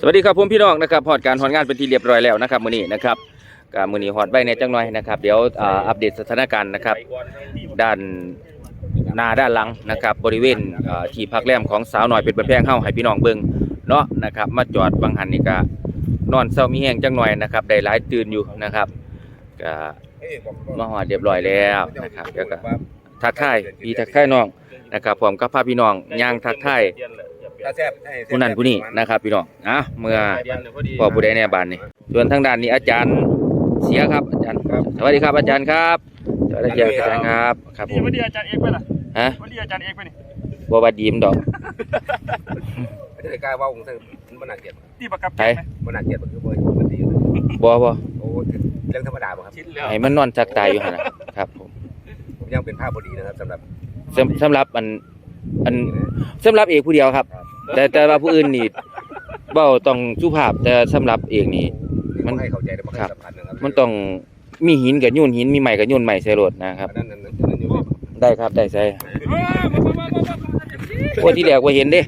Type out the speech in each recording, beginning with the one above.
สวัสดีครับผมพี่น้องนะครับฮอดการฮอดงานเป็นที่เรียบร้อยแล้วนะครับมื้อนี้นะครับก็มื้อนี้ฮอดไว้ในจังหน่อยนะครับเดี๋ยวอ่าอัปเดตสถานการณ์นะครับ ด้านหน้าด้านหลังนะครับ บริเวณที่พักแรมของสาวหน่อยเป็นบันแพงเฮาให้พี่น้องเบิ่งเนาะนะครับมาจอดบางหันนี่ก็นอนเศร้ามีแห้งจังหน่อยนะครับได้หลายตื่นอยู่นะครับก็มาฮอดเรียบร้อยแล้วนะครับเดี๋ยวก็ทักทายพี่ทักทายน้องนะครับพร้อมกับพาพี่น้องย่างทักทาย ถ้าแซ่บผู้นั้นผู้นี้นะครับพี่น้องอะเมื่อพ่อผู้ใดในบ้านนี่ส่วนทางด้านนี้อาจารย์เสียครับอาจารย์สวัสดีครับอาจารย์ครับสวัสดีครับอาจารย์ครับครับผนี่มวันนี้อาจารย์เอกไปล่ะฮะวันนี้อาจารย์เอกไปนี่บ่ว่าดีมดอกไม่ได้กล้าว่าองค์ท่านมันน่าเกลียดที่ประกับไปไหมมันน่าเกลียดมันคือบ่มันดีบ่บ่โอ้เรื่องธรรมดาป่ะครับชิดแล้วให้มันนอนจักตายอยู่หั่นน่ะครับผมผมยังเป็นภาพบดีนะครับสำหรับสำสำหรับอันอันสำหรับเอกผู้เดียวครับ แต่แต่ว่าผู้อื่นนี่เว้าต้องสุภาพแต่สำหรับเอกนี่ มันให้เข้าใจแต่ไม่ให้สัมผัสนะครับมันต้องมีหินกับยุ่นหินมีไม้กับยุ่นไม้ใส่รถนะครับนั่นนั่นนั่นอยู่ได้ครับได้ใส่เออมามามามามาโอ้ที่แรกว่าเห็นเด้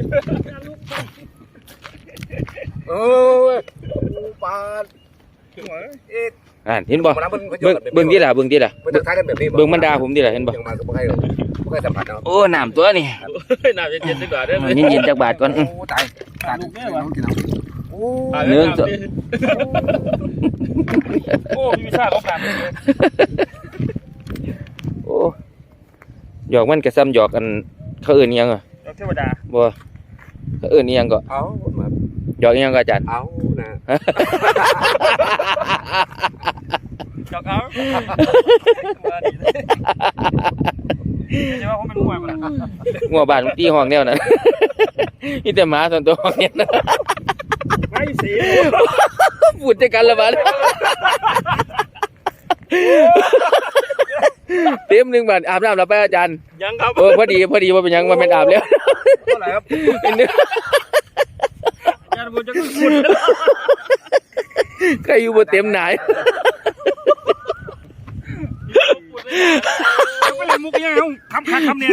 โอ้ยปาดเอ๊ะ อ่านเห็นบ่มันเบิ่งเบิ่งที่ล่ะเบิ่งที่ล่ะมันทักทายกันแบบนี้เบิ่งมันด่าผมที่ล่ะเห็นบ่ยังมาก็บ่ให้บ่ให้สัมผัสเนาะโอ้น้ำตัวนี่เฮ้ยน้ำเย็นๆดีกว่าได้ไหมมันเย็นๆจากบาทก่อนโอ้ตายตายน้องกินเอาโอ้เนื้อสดโอ้มีวิชาของการเลยโอ้หยอกมันก็ซ้ำหยอกกันเขาเอื่นอิหยังอะดอกเทวดาบ่เขาเอื่นอิหยังก็เอามา หยอกอิหยังก็อาจารย์ เอานะดอกเอามาดีเลยใช่ว่าผมเป็นมวยมาละงัวบ้านมันตีห้องแนวนั้นมีแต่หมาส่วนตัวห้องเนี้ยนะไม่สีพูดจักกันละบาดเต็มหนึ่งบาทอาบน้ำแล้วไปอาจารย์ยังครับเออพอดีพอดีว่าเป็นหยังมันเป็นอาบแล้วเท่าไหร่ครับ เป็นเนื้ออาจารย์ผมจะพูดใครอยู่บนเต็มไหนายไม่เล่นมุกยังคำขาดคำเนี่ย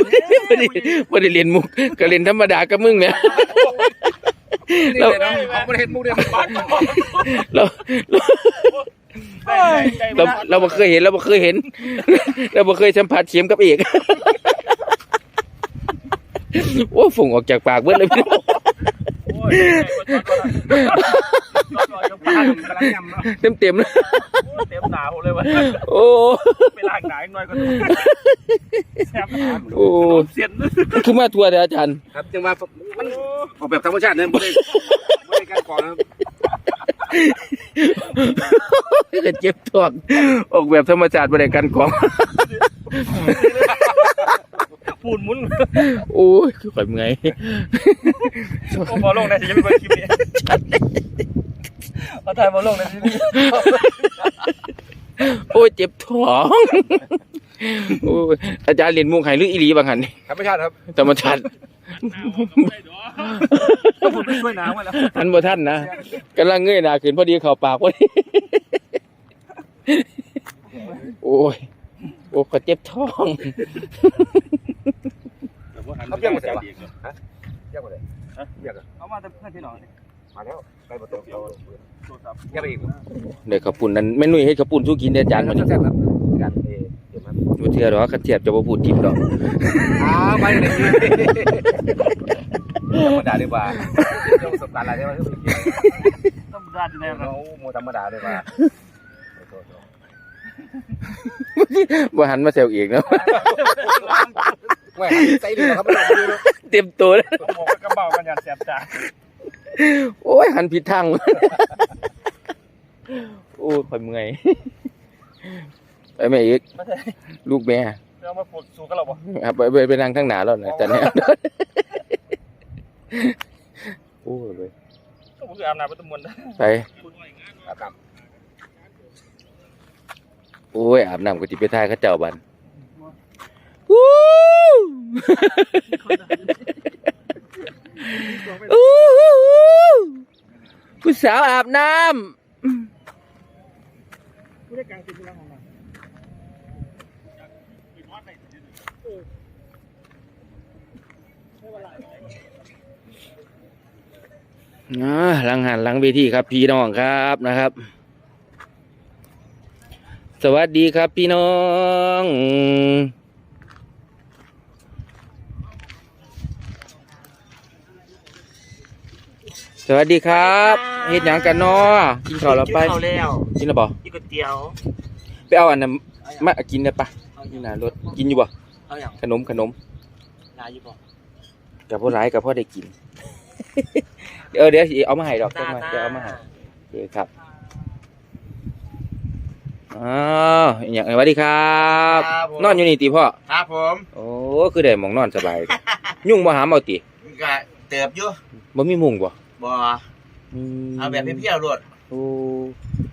พอดีพอดีเรียนมุกก็เรียนธรรมดากับมึงเนี่ยนี่เลยนะเอาประเทศมุกเดียวบ้านเราเราใจเราเราบ่เคยเห็นเราบ่เคยเห็น เราบ่เคยสัมผัสเสียมกับเอกโอ้ฝุ่งออกจากปากเบิดเลยพี่ เนาะเต็มเต็มๆเลยเต็มหนาวเลยวะโอ้ไปล้างหนาอีกหน่อยก็แซ่บโอ้เสียนคือมาทัวร์เด้ออาจารย์ ครับจังว่ามันออกแบบธรรมชาติเนี่ยไม่ได้ไม่ได้การก่อนนะครับก็เจ็บท้องออกแบบธรรมชาติบ่ได้กันของ ปูนมุนโอ้ยคือข่อยเมื่อยโอ้บอลลงนะที่จะไม่เปิดคลิปนี้เอาถ่ายบอลลงนะที่นี่โอ้ยเจ็บท้องโอ้ยอาจารย์เรียนมุกให้หรืออีหลีบางหันนี่ธรรมชาติครับธรรมชาติผมไปช่วยน้ำมาแล้วอันบ่ทันนะกำลังเงยหน้าขึ้นพอดีเข้าปากพอดีโอ้ย โอ้ก็เจ็บท้องครับยังหมดเลยวะฮะยังหมดเลยยังอะเอามาแต่เพื่อนพี่น้องมาแล้วไปประตูเอาโทรศัพท์ยังไปอีกเดี๋ยวข้าวปุ่นนั้นแม่นุ่ยเฮ็ดข้าวปุ่นสู้กินเด้ออาจารย์มัมันนจะแซ่บครับกันเอเดี๋ยวมาบ่เชื่อดอกคันเทียบจะบ่พูดทิมดอกอ้าวไปเลยธรรมดาดีกว่าเรื่องประสบการณ์อะไรใช่ไหมต้องราดในเราเราโมธรรมดาดีกว่า บ่หันมาแซวอีกเนาะแหวนใส่ดีครับไม่ต้องดูนะเต็มตัวเลยต้องบอกว่ากระเป๋ากันยันแสบตาโอ้ยหันผิดทาง โอ้ยข่อยเมื่อยไปแม่อีก ไม่ใช่ลูกแม่เรามาปวดสู้กันหรอปะครับไปไปไปนั่งข้างหน้าแล้วนะอาจารย์เนี่ยโอ้ยเลยก็ผมคืออาบน้ำไปตะมวนไปครับโอ้ยอาบน้ำก็จิไปทายเข้าเจ้าบันวู้อู้หูผู้สาวอาบน้ไม่ได้กลางติดที่ร้านของเราำอ่าหลังหันหลังเวทีครับพี่น้องครับนะครับ สวัสดีครับพี่น้อง สวัสดีครับเฮ็ดหยังกันเนาะกินข้าวแล้วไปกินข้าวแล้วกินแล้วบ่กินก๋วยเตี๋ยวไปเอาอันนั้นมากินได้ปะนี่นะรถกินอยู่บ่เอาอย่างขนมขนมลายอยู่บ่กับพ่อร้ายกับพ่อได้กินเออเดี๋ยวสิเอามาให้ดอกจ้าเดี๋ยวมาจ้าเดี๋ยวเอามาให้โอเคครับ อ้าวอหย่างสวัสดีครับ ครับผม นอนอยู่นี่ติพ่อ ครับผมโอ้ คือได้หมองนอนสบาย ยุ่งบ่หามเอาติก็เติบอยู่บ่มีมุงบ่บ่อืมเอาแบบเพี้ยวๆรวดโอ้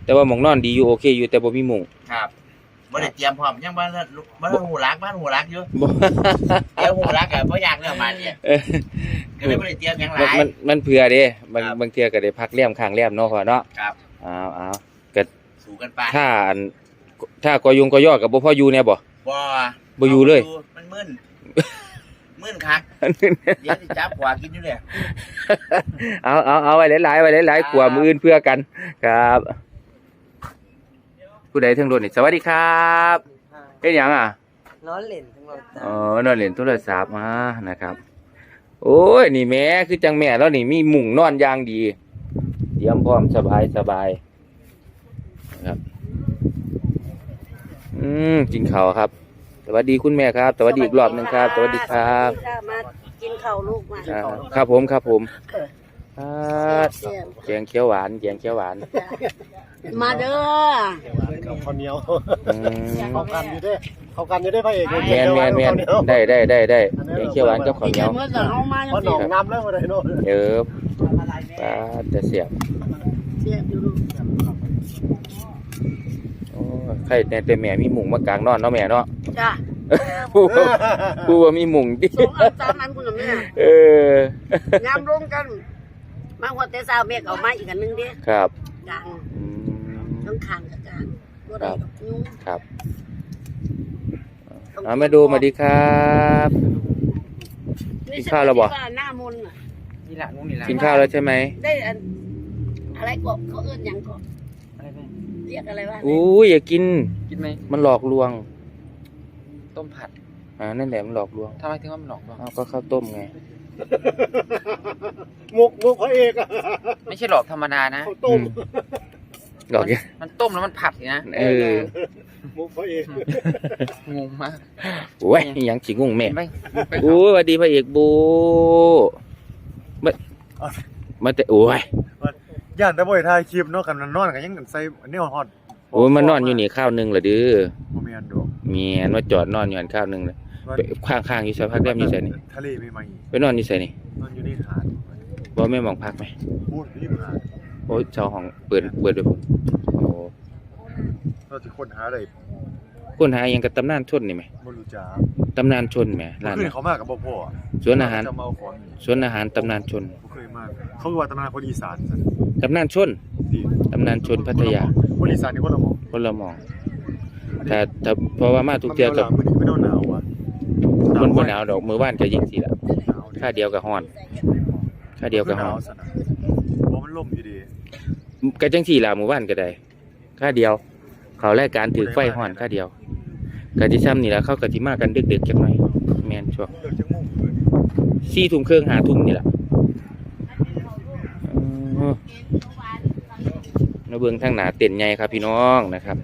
แต่ว่าหมองนอนดีอยู่โอเคอยู่แต่บ่มีมุง ครับบ่ได้เตรียมพร้อมยังบ้านบ้านหูรักบ้านหูรักอยู่บ่ เดี๋ยวหูรักอะบ่อยากเรื่องมาเนี่ยเออ ก็เลยบ่ได้เตรียมหยังหมันลาย มันมันเผื่อเด้บางครับบางเทื่อก็ได้พักแล้มข้างแล้มเนาะพ่อเนาะครับ อ้าวอ้าว สู้กันไปถ้าอันถ้ากอยงกอย่อกับบ่พ่ออยู่แน่บ่บ่บ่อยู่เลยมันมึนมึนคักเดี๋ยวสิจับหัวกินอยู่เลยเอาเอาเอาไว้หลายๆไว้หลายครับๆกว่ามืออื่นเพื่อกันครับ ผู้ใดเทั้งรถนี่สวัสดีครับเฮ็ดหยังอะนอนเล่นทั้งหมดอ๋อนอนเล่นโทรศัพท์มานะครับโอ้ย นี่แม่คือจังแม่แล้วนี่มีมุ้งนอนอย่างดีเตรียมพร้อมสบายสบายนะ ครับ อืมกินข้าวครับสวัสดีคุณแม่ครับสวัสดีอีกรอบหนึ่งครับสวัสดีครับสวัสดีค่ะมากินข้าวลูกมาอ่าครับผมครับผมอ่าเสียบแกงเขียวหวานแกงเขียวหวานมาเด้อกับข้าวเหนียวอืมเข้ากันอยู่เด้เข้ากันอยู่ได้พระเอกแมนแมนแมนได้ได้ได้ได้แกงเขียวหวานกับข้าวเหนียวเมื่อจะเอามาเพราะหนองน้ำแล้วมาได้โน่นเออปลาจะเสียบเสียบอยู่ลูกโอ้ย ใครแต่แต่แม่มีหมุงมากลางนอนเนาะแม่เนาะจ้าผู้ผู้ว่ามีหมุงดิสองอันสามอันคุณแม่เออยามลงกันมาหัวแต่สาวเมฆเอามาอีกอันหนึงดิครับกลางอืมต้องขางกับกลางบ่ได้ดอกยุงครับเอามาดูมาดีครับกินข้าวแล้วบ่หน้ามนต์น่ะนี่แหละงูนี่แหละกินข้าวแล้วใช่ไหมได้อันอะไรก็เขาเอื้อนหยังก็อะไรแม่ เรียกอะไรว่าอู้ยอย่ากิน กินไหมมันหลอกลวง ต้มผัด อ่า นั่นแหละมันหลอกลวงทำไมถึงว่ามันหลอกบ่เอาก็ข้าวต้มไง มุกมุกพระเอกอะไม่ใช่หลอกธรรมดานะข้าวต้มหลอกยังมันต้มแล้วมันผัดสินะเออมุกพระเอกงงมากโอ้ยอิหยังจิงงแม่เห็นไหมโอ้ยสวัสดีพระเอกบูมามาแต่โอ้ย ย่านแต่บ่อยถ่ายคลิปเนาะกันนอนกันยังใส่อันนี้ฮอตโอ้ยมันนอนอยู่นี่ข้าวหนึงเหรอเด้อบ่แม่นดอกเมียนว่าจอดนอนอยู่อันข้าวหนึงเลยไปข้างๆอยู่สักพักแรมอยู่ใส่นี่ทะเลไม่ไหมไปนอนอยู่ใส่นี่นอนอยู่ในหาดบ่แม่มองพักไหมพูดริมหาดโอ้ยเจ้าห้องเปิดเปิดด้วยผมโอ้เราสิค้นหาได้คนหาอิหยังกับตำนานชนนี่ไหมบ่รู้จักตำนานชนไหมร้านเมื่อคืนน่ะเขามากับบ่พ่อสวนอาหารจะมาเอาของนี่สวนอาหารตำนานชนบ่เคยมาเขาคือว่าตำนานคนอีสานซั่น ตำนานชนที่ตำนานชนพัทยาคนอีสานนี่คนละหมองคนละหมองแต่แต่เพราะว่ามาทุกเทื่อกับมันไม่หนาวอะมันบ่หนาวดอกมือบ้านก็ยิ่งสิล่ะหนาวค่าเดียวกับฮ้อนค่าเดียวกับฮ้อนสนะบ่มันล่มอยู่ดีก็จังสี่ล่ะหมู่บ้านก็ได้ค่าเดียว เขารายการถือไฟฮ้อนค่าเดียวก็สิซ้ำนี่ล่ะเขาก็สิมากันดึกๆจักหน่อยแม่นช่วงเลิกจังมุ่งเกิน4ทุ่มครึ่ง5ทุ่มนี่ล่ะ อ๋อมาเบิ่งทางหน้าเต็นท์ใหญ่ครับพี่น้องนะครับ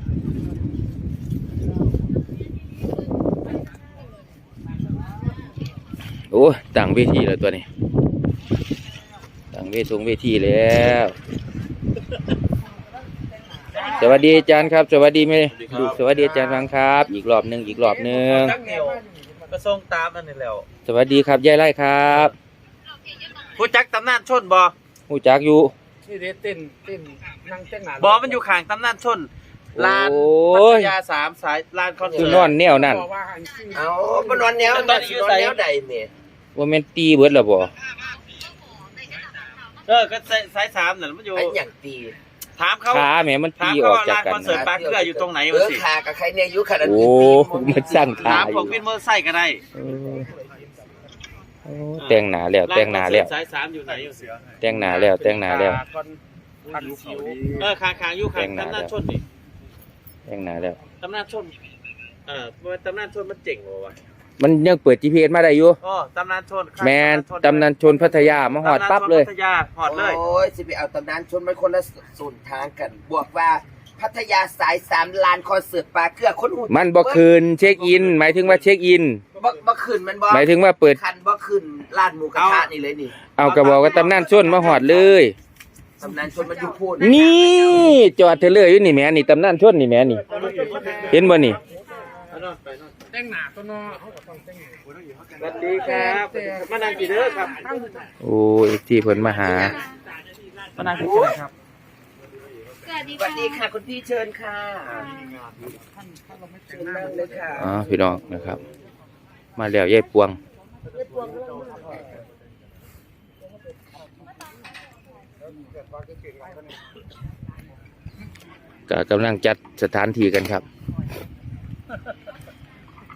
โอ้ยตั้งเวทีแล้วตัวนี้ตั้งเวทงเวทีแล้ว สวัสดีอาจารย์ครับ สวัสดีไหมลูกสวัสดีอาจารย์ฟังครับ อีกรอบหนึ่งอีกรอบหนึ่งจักเดียวก็ส่งตามนั่นนี่แล้ว สวัสดีครับยายไล่ครับผู้จักตำนานชนบ่หูจักอยู่ นี่เด้เต้นเต้นนั่งเต้นหนาบ่มันอยู่ข้างตำนานชนลานโอ้พัยทยาสามสายลานคอนคืเสิอร์นอนตแนวนั่นบอกว่าอันที่เอาบ่นอนแนวตอนนี้อยู่ไสแนวใดแม่ว่าแม่นตีเบิดแล้วบ่เออก็สายสายสามนั่นมันอยู่ไอ้หยังตีถามเขาขาแหมมันถามตีอเขาอกว่าจากลานกันคอนเสิร์ตนะปลาเกลืออยู่ตรงไหนเอวะอสิขากับใครเนี่ยอยู่ขนาดโอ้นี้มันสร้างขาถามอพวยู่กวินมอเตอร์ไซค์ก็ได้เออ โอ้แต่งหน้าแล้วแต่งหน้าแล้ว สายสามอยู่ไหนอยู่แต่งหน้าแล้วแต่งหน้าแล้วพันสิวเออคางคางอยู่คางแต่งหน้าตำนานแล้วชนนี่แต่งหน้าแล้ว ตำนานชนเออตำนานชนมันเจ๋งวะมันยังเปิด GPS มาได้อยู่อ๋อตำนานชนแมนตำนานชนพัทยามาหอดปั๊บเลย ตำนานชนพัทยาหอดเลย โอ้ยสิไปเอาตำนานชนมันคนละส่วนทางกัน บวกว่า พัทยาสายสามลานคอนเสิร์ตปลาเกลือคนหูมันบ่คืนเช็คอิน หมายถึงว่าเช็คอิน บ่บ่ขึ้นมันบ่หมายถึงว่าเปิด คันบ่ขึ้นลานหมูกระทะนี่เลยนี่เอากระบอกว่าตำนานชนมาหอดเลย ตำนานชนมันอยู่พูดนี่จอดเทเลอร์อยู่นี่แหม่นี่ตำนานชนนี่แหม่นี่ เห็นบ่นี่แต่งหนาตัวนอเขาก็ต้องแต่งหนาสวัสดีครับมานั่งกี่เด้อครับ โอ้ยที่เพิ่นมาหา มานั่งกี่เด้อครับส วัสดีสวัสดีค่ะ คุณพี่เชิญค่ะเชิญนั่งเลยค่ะอ๋อพี่น้องนะครับ มาแล้วยายปวงก็กำลังจัดสถานที่กันครับ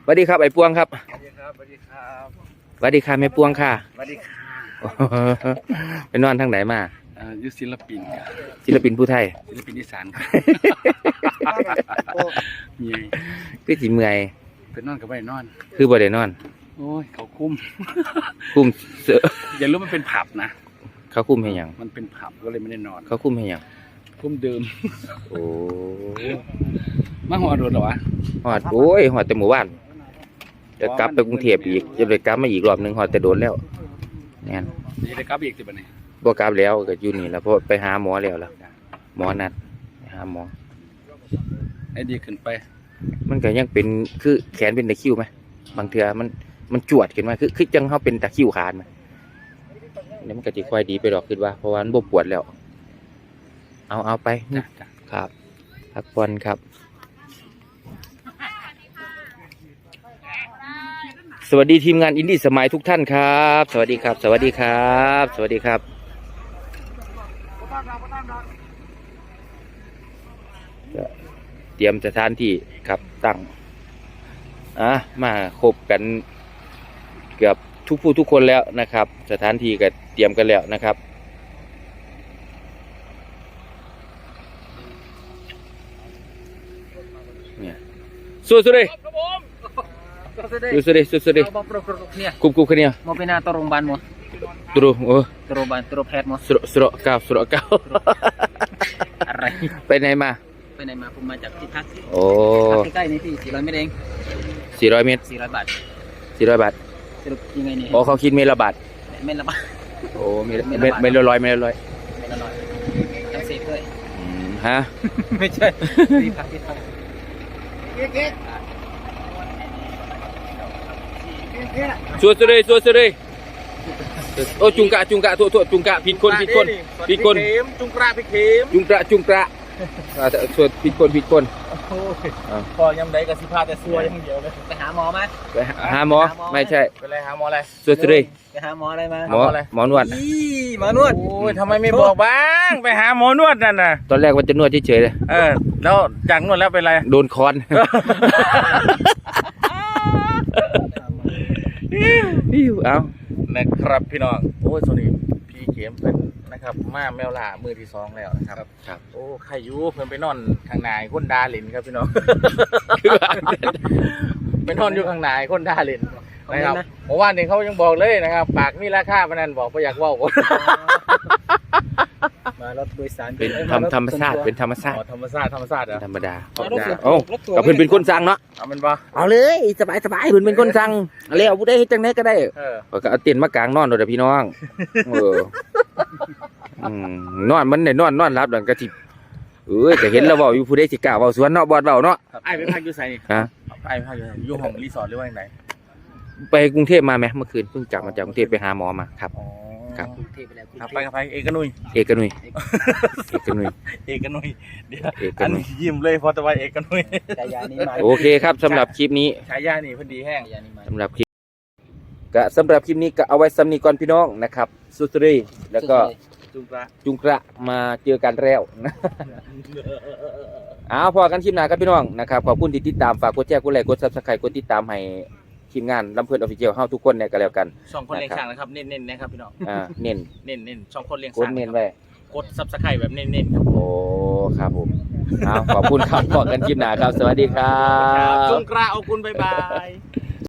สวัสดีครับไอ้ปวงครับสวัสดีครับสวัสดีครับสวัสดีค่ะแม่ปวงค่ะสวัสดีค่ะไปนอนทางไหนมาอ่า ยุศิลปินครับศิลปินผู้ไทยศิลปินอีสานครับมีคือสิเมื่อยเป็นนอนกับไม่ได้นอน คือบ่ได้นอน โอ้ย เขาคุ้ม คุ้มเสืออย่ารู้มันเป็นผับนะ เขาคุ้มให้หยัง มันเป็นผับก็เลยไม่ได้นอน เขาคุ้มให้หยัง คุ้มเดิม โอ้มาหัวโดนเหรอวะหอดโอ้ยหอดแต่หมู่บ้านจะกลับไปกรุงเทพอีกจะไปกลับมาอีกรอบหนึงหอดแต่โดนแล้วแน่นจะได้กลับอีกสิบันนี้ บ่กลับแล้วก็อยู่นี่แล้วเพราะไปหาหมอแล้วล่ะหมอนัดไปหาหมอ ไอ้ดีขึ้นไป มันก็ยังเป็นคือแขนเป็นตะคริวไหมบางเทื่อมันมันจวดขึ้นมาคือคือจังเฮาเป็นตะคริวขาดไหมเดี๋ยวมันก็สิค่อยดีไปดอกคิดว่าเพราะว่ามันบ่ปวดแล้ว เอาเอาไปจ้ะจ้ะครับพักผ่อนครับ สวัสดีทีมงานอินดี้สมัยทุกท่านครับ สวัสดีครับ สวัสดีครับ สวัสดีครับ เตรียมสถานที่ครับตั้งอะมาครบกันเกือบทุกผู้ทุกคนแล้วนะครับ สถานที่ก็เตรียมกันแล้วนะครับเนี่ยสู้สุดเลยสู้สุดเลยสู้สุดเลยเอาบอกปรกๆเนี่ยคุบคุบกันเนี่ย mau pindah to rumban mo ตรูโอ้ to rumban to pet mo สระสระเก้าสระเก้าอะไรไปไหนมา ไปไหนมาผมมาจากที่พักโอ้พักใกล้ๆนี่พี่400เมตรเองสี่ร้อยเมตร400บาทสี่ร้อยบาทสรุปยังไงนี่โอ้เขาคิดเมตรละบาทเมตรละบาทโอ้เมตรเมตรเมตรละร้อยเมตรละร้อยเมตรละร้อยทั้งเซฟด้วยอืมฮะไม่ใช่ที่พักที่พักสู้สุดเลยสู้สุดเลยโอ้จุงกะจุงกะโทษโทษจุงกะผิดคนผิดคนผิดคนจุงกระพี่เข็มจุงกระจุงกระ อ่าแต่ส่วนผิดคนผิดคนพอยำไดกับสิพาแต่ซัวอย่างเดียวเลยไปหาหมอมาไปหาหมอไม่ใช่เป็นไรหาหมออะไรสู้สุดเลยไปหาหมออะไรมาหมอหมอนวดอีหมอนวดโอ้ยทำไมไม่บอกบ้างไปหาหมอนวดนั่นน่ะตอนแรกว่าจะนวดเฉยๆเลยเออแล้วจากนวดแล้วเป็นไรโดนคอนอิ้วเอานะครับพี่น้องโอ้ยโซนี่พี่เข็มเป็นนะ ครับมาแมวล่ามือที่สองแล้วนะครับ ครับ โอ้ใครอยูเพิ่นไปนอนข้างในคนดาเลินครับพี่น้องไปนอนอยู่ข้างในคนดาเลินนะครับเมื่อวานนี้เขายังบอกเลยนะครับ ปากมีราคาพนันบอกไ่อยากเว่ามารถโดยสารเป็นธรรมธรรมชาติเป็นธรรมชาติอ๋อธรรมชาติธรรมชาติเหรเป็อนธรรมดาเอารถส่วนโอ้รถส่วนก็เพิ่นเป็นคนสั่งเนาะเอามันบ่เอาเลยสบายสบายเพิ่นเป็นคนสั่งเอาเลยเอาผู้ใดเฮ็ดจังไดก็ได้เออข้อยก็เอาเต็นท์มากางนอนโดดพี่น้องเอออืม นอนมันได้นอนนอนรับดังกะสิเอ้ยก็เห็นแล้วเว้าอยู่ผู้ใดสิกล้าเว้าสวนเนาะบอดเว้าเนาะไอ้ไปพักอยู่ไสนี่ฮะไอ้ไปพักอยู่ไสอยู่ห้องรีสอร์ทหรือว่าอย่างไรไปกรุงเทพมาไหมเมื่อคืนเพิ่งกลับมาจากกรุงเทพไปหาหมอมาครับอ๋อครับ กรุงเทพไปแล้วกรุงครับเทไปพ กับไปเอกนุยเอกนุยเอกนุยเอกนุยเดี๋ยวเอกอันนุยนี้ยิ้มเลยเพอตะวันเอกนุยฉายานี้มาโอเคครับสำหรับคลิปนี้ ฉายานี่เพอดีแห้ง ฉายานี้มา สำหรับคลิปก็สำหรับคลิปนี้ก็เอาไว้สำนีก่อนพี่น้องนะครับ สุตรีแล้วก็ จุงกระจุงกระมาเจอกันแล้วนะเอาพอกันคลิปหน้าครับพี่น้องนะครับขอบคุณที่ติดตามฝากกดแชร์กดไลค์กดซับสไครต์กดติดตามให้ทีมงานลำเพิ่นออฟฟิเชียลเฮาทุกคนเนี่ยก็แล้วกันช่องคนเลี้ยงช้างนะครับเน้นๆนะครับพี่น้องอ่าเน้นเน้นๆช่องคนเลี้ยงกช้าดงเน้นนะครับไว้กดซับสไครต์แบบเน้นๆครับโอ้ครับผมเอาขอบคุณครับพอกันคลิปหน้าครับสวัสดีครัครับบจงกล้าเอาคุณบ๊ายบาย